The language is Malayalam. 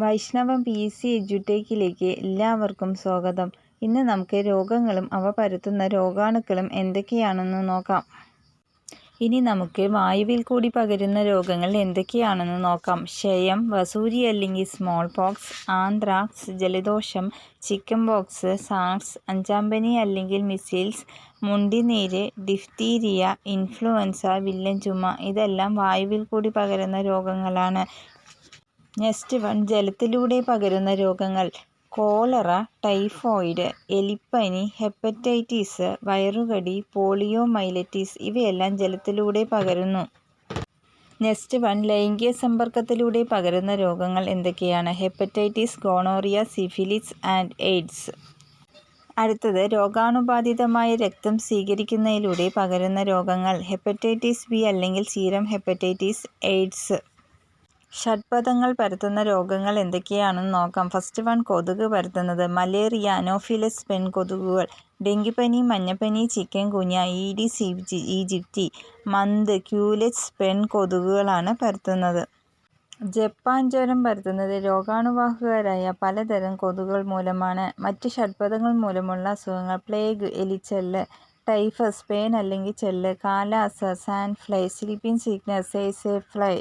വൈഷ്ണവം പി എസ് സി എഡ്യൂടെക്കിലേക്ക് എല്ലാവർക്കും സ്വാഗതം. ഇന്ന് നമുക്ക് രോഗങ്ങളും അവ പരത്തുന്ന രോഗാണുക്കളും എന്തൊക്കെയാണെന്ന് നോക്കാം. ഇനി നമുക്ക് വായുവിൽ കൂടി പകരുന്ന രോഗങ്ങൾ എന്തൊക്കെയാണെന്ന് നോക്കാം. ക്ഷയം, വസൂരി അല്ലെങ്കിൽ സ്മോൾ പോക്സ്, ആന്ത്രാക്സ്, ജലദോഷം, ചിക്കൻ പോക്സ്, സാർസ്, അഞ്ചാംപനി അല്ലെങ്കിൽ മിസിൽസ് മുണ്ടിനീര്, ഡിഫ്തീരിയ, ഇൻഫ്ലുവൻസ, വില്ലൻ ചുമ ഇതെല്ലാം വായുവിൽ കൂടി പകരുന്ന രോഗങ്ങളാണ്. നെക്സ്റ്റ് വൺ ജലത്തിലൂടെ പകരുന്ന രോഗങ്ങൾ കോളറ, ടൈഫോയിഡ്, എലിപ്പനി, ഹെപ്പറ്റൈറ്റിസ്, വയറുകടി, പോളിയോ മൈലറ്റിസ് ഇവയെല്ലാം ജലത്തിലൂടെ പകരുന്നു. നെക്സ്റ്റ് വൺ ലൈംഗിക സമ്പർക്കത്തിലൂടെ പകരുന്ന രോഗങ്ങൾ എന്തൊക്കെയാണ്. Hepatitis, gonorrhoea, syphilis and AIDS. അടുത്തത് രോഗാണുബാധിതമായ രക്തം സ്വീകരിക്കുന്നതിലൂടെ പകരുന്ന രോഗങ്ങൾ ഹെപ്പറ്റൈറ്റിസ് ബി അല്ലെങ്കിൽ സീരം ഹെപ്പറ്റൈറ്റിസ്, എയ്ഡ്സ്. ഷഡ്പദങ്ങൾ പരത്തുന്ന രോഗങ്ങൾ എന്തൊക്കെയാണെന്ന് നോക്കാം. ഫസ്റ്റ് വൺ കൊതുക് പരത്തുന്നത് മലേറിയ, അനോഫിലസ് പെൺകൊതുകുകൾ, ഡെങ്കിപ്പനി, മഞ്ഞപ്പനി, ചിക്കൻ ഗുനിയ, ഈഡിസ് ഈജിപ്തി, മന്ത്, ക്യൂലെറ്റ്സ് പെൺ കൊതുകുകളാണ് പരത്തുന്നത്. ജപ്പാൻ ജ്വരം പരത്തുന്നത് രോഗാണുവാഹകരായ പലതരം കൊതുകുകൾ മൂലമാണ്. മറ്റ് ഷഡ്പദങ്ങൾ മൂലമുള്ള അസുഖങ്ങൾ പ്ലേഗ് എലിച്ചെല്ല് ടൈഫസ് പെയിൻ അല്ലെങ്കിൽ ചെല്ല് കാലാസ സാൻഡ് ഫ്ലൈ, സ്ലീപ്പിംഗ് സിക്നസ്, സേസെ ഫ്ലൈ.